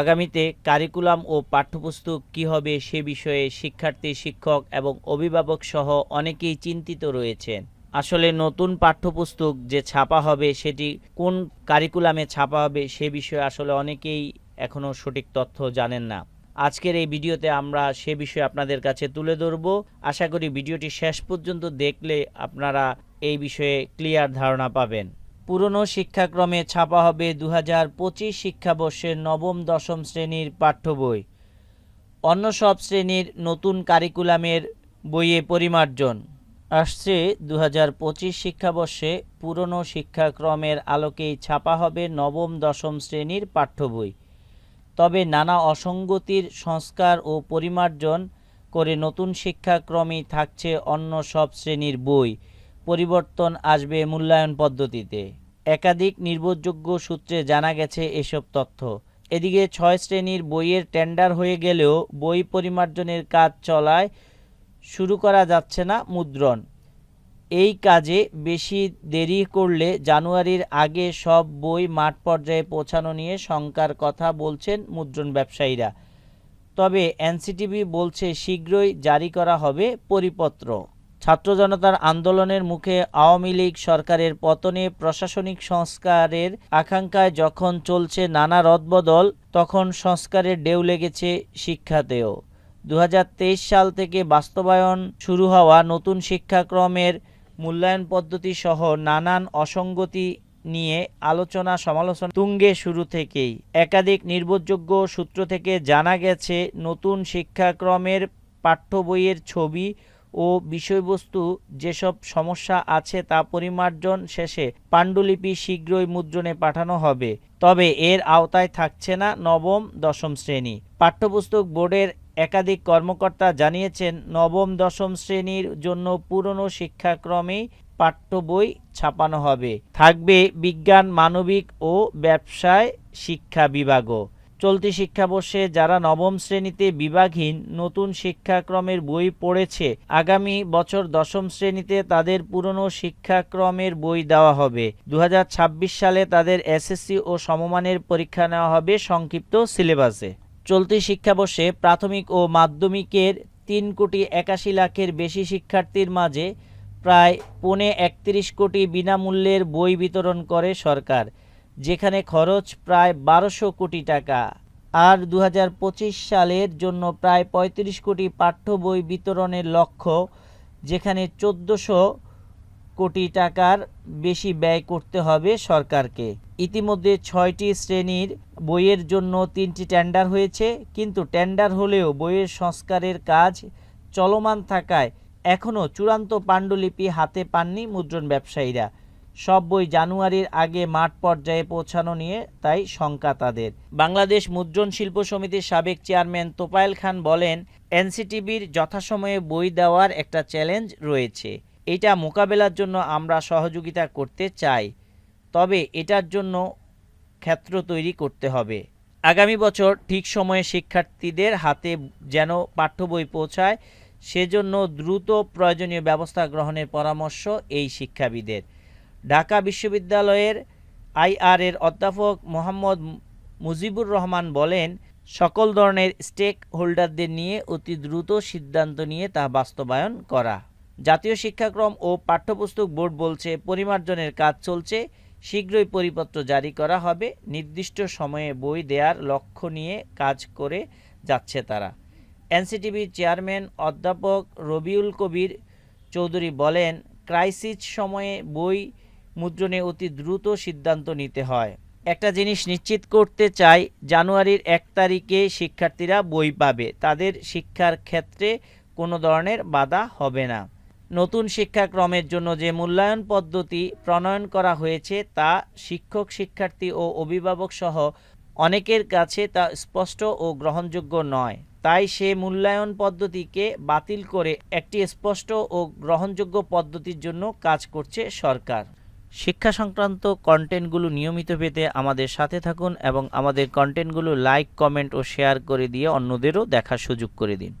আগামীতে কারিকুলাম ও পাঠ্যপুস্তক কী হবে সে বিষয়ে শিক্ষার্থী, শিক্ষক এবং অভিভাবক সহ অনেকেই চিন্তিত রয়েছেন। আসলে নতুন পাঠ্যপুস্তক যে ছাপা হবে, সেটি কোন কারিকুলামে ছাপা হবে, সে বিষয়ে আসলে অনেকেই এখনও সঠিক তথ্য জানেন না। আজকের এই ভিডিওতে আমরা সে বিষয়ে আপনাদের কাছে তুলে ধরব। আশা করি ভিডিওটি শেষ পর্যন্ত দেখলে আপনারা এই বিষয়ে ক্লিয়ার ধারণা পাবেন। পুরনো শিক্ষাক্রমে ছাপা হবে দু হাজার পঁচিশ শিক্ষাবর্ষের নবম, দশম শ্রেণির পাঠ্য বই। অন্য সব শ্রেণির নতুন কারিকুলামের বইয়ে পরিমার্জন। আসছে দু হাজার পঁচিশ শিক্ষাবর্ষে পুরনো শিক্ষাক্রমের আলোকেই ছাপা হবে নবম, দশম শ্রেণির পাঠ্য বই। তবে নানা অসঙ্গতির সংস্কার ও পরিমার্জন করে নতুন শিক্ষাক্রমেই থাকছে অন্য সব শ্রেণির বই। পরিবর্তন আসবে মূল্যায়ন পদ্ধতিতে। একাধিক নির্ভরযোগ্য সূত্রে জানা গেছে এসব তথ্য। এদিকে ছয় শ্রেণির বইয়ের টেন্ডার হয়ে গেলেও বই পরিমার্জনের কাজ চলায় শুরু করা যাচ্ছে না মুদ্রণ। এই কাজে বেশি দেরি করলে জানুয়ারির আগে সব বই মাঠ পর্যায়ে পৌঁছানো নিয়ে শঙ্কার কথা বলছেন মুদ্রণ ব্যবসায়ীরা। তবে এনসিটিভি বলছে শীঘ্রই জারি করা হবে পরিপত্র। ছাত্র জনতার আন্দোলনের মুখে আওয়ামী লীগ সরকারের পতনে প্রশাসনিক সংস্কারের আকাঙ্ক্ষায় যখন চলছে নানা রদবদল, তখন সংস্কারের ডেউ লেগেছে শিক্ষাতেও। দু হাজার তেইশ সাল থেকে বাস্তবায়ন শুরু হওয়া নতুন শিক্ষাক্রমের মূল্যায়ন পদ্ধতি সহ নানান অসঙ্গতি নিয়ে আলোচনা সমালোচনা তুঙ্গে শুরু থেকেই। একাধিক নির্ভরযোগ্য সূত্র থেকে জানা গেছে, নতুন শিক্ষাক্রমের পাঠ্য বইয়ের ছবি ও বিষয়বস্তু যেসব সমস্যা আছে তা পরিমার্জন শেষে পাণ্ডুলিপি শীঘ্রই মুদ্রণে পাঠানো হবে। তবে এর আওতায় থাকছে না নবম, দশম শ্রেণি। পাঠ্যপুস্তক বোর্ডের একাধিক কর্মকর্তা জানিয়েছেন, নবম, দশম শ্রেণির জন্য পুরনো শিক্ষাক্রমেই পাঠ্য বই ছাপানো হবে। থাকবে বিজ্ঞান, মানবিক ও ব্যবসায় শিক্ষা বিভাগও। চলতি শিক্ষাবর্ষে যারা নবম শ্রেণীতে বিভাগহীন, নতুন শিক্ষাক্রমের বই পড়েছে, আগামী বছর দশম শ্রেণীতে তাদের পুরনো শিক্ষাক্রমের বই দেওয়া হবে। দু হাজার ছাব্বিশ সালে তাদের এসএসসি ও সমমানের পরীক্ষা নেওয়া হবে সংক্ষিপ্ত সিলেবাসে। চলতি শিক্ষাবর্ষে প্রাথমিক ও মাধ্যমিকের তিন কোটি একাশি লাখের বেশি শিক্ষার্থীর মাঝে প্রায় পৌনে একত্রিশ কোটি বিনামূল্যের বই বিতরণ করে সরকার। যেখানে খরচ প্রায় বারোশো কোটি টাকা। আর দু হাজার পঁচিশ সালের জন্য প্রায় ৩৫ কোটি পাঠ্য বই বিতরণের লক্ষ্য, যেখানে চোদ্দোশো কোটি টাকার বেশি ব্যয় করতে হবে সরকারকে। ইতিমধ্যে ছয়টি শ্রেণির বইয়ের জন্য তিনটি টেন্ডার হয়েছে, কিন্তু টেন্ডার হলেও বইয়ের সংস্কারের কাজ চলমান থাকায় এখনও চূড়ান্ত পাণ্ডুলিপি হাতে পাননি মুদ্রণ ব্যবসায়ীরা। সব বই জানুয়ারির আগে মাঠ পর্যায়ে পৌঁছানো নিয়ে তাই শঙ্কা তাদের। বাংলাদেশ মুদ্রণ শিল্প সমিতির সাবেক চেয়ারম্যান তোপায়েল খান বলেন, এনসিটিভির যথাসময়ে বই দেওয়ার একটা চ্যালেঞ্জ রয়েছে। এটা মোকাবেলার জন্য আমরা সহযোগিতা করতে চাই, তবে এটার জন্য ক্ষেত্র তৈরি করতে হবে। আগামী বছর ঠিক সময়ে শিক্ষার্থীদের হাতে যেন পাঠ্য বই পৌঁছায়, সেজন্য দ্রুত প্রয়োজনীয় ব্যবস্থা গ্রহণের পরামর্শ এই শিক্ষাবিদের। ঢাকা বিশ্ববিদ্যালয়ের আইআর এর অধ্যাপক মোহাম্মদ মুজিবুর রহমান বলেন, সকল ধরনের স্টেক হোল্ডারদের নিয়ে অতি দ্রুত সিদ্ধান্ত নিয়ে তা বাস্তবায়ন করা। জাতীয় শিক্ষাক্রম ও পাঠ্যপুস্তক বোর্ড বলছে, পরিমার্জনের কাজ চলছে, শীঘ্রই পরিপত্র জারি করা হবে, নির্দিষ্ট সময়ে বই দেওয়ার লক্ষ্য নিয়ে কাজ করে যাচ্ছে তারা। এনসিটিভির চেয়ারম্যান অধ্যাপক রবিউল কবির চৌধুরী বলেন, ক্রাইসিস সময়ে বই মুদ্রণে অতি দ্রুত সিদ্ধান্ত নিতে হয়। একটা জিনিস নিশ্চিত করতে চাই, জানুয়ারির এক তারিখে শিক্ষার্থীরা বই পাবে। তাদের শিক্ষার ক্ষেত্রে কোনো ধরনের বাধা হবে না। নতুন শিক্ষাক্রমের জন্য যে মূল্যায়ন পদ্ধতি প্রণয়ন করা হয়েছে, তা শিক্ষক, শিক্ষার্থী ও অভিভাবক সহ অনেকের কাছে তা স্পষ্ট ও গ্রহণযোগ্য নয়। তাই সে মূল্যায়ন পদ্ধতিকে বাতিল করে একটি স্পষ্ট ও গ্রহণযোগ্য পদ্ধতির জন্য কাজ করছে সরকার। শিক্ষা সংক্রান্ত কন্টেন্টগুলো নিয়মিত পেতে আমাদের সাথে থাকুন এবং আমাদের কন্টেন্টগুলো লাইক, কমেন্ট ও শেয়ার করে দিয়ে অন্যদেরও দেখার সুযোগ করে দিন।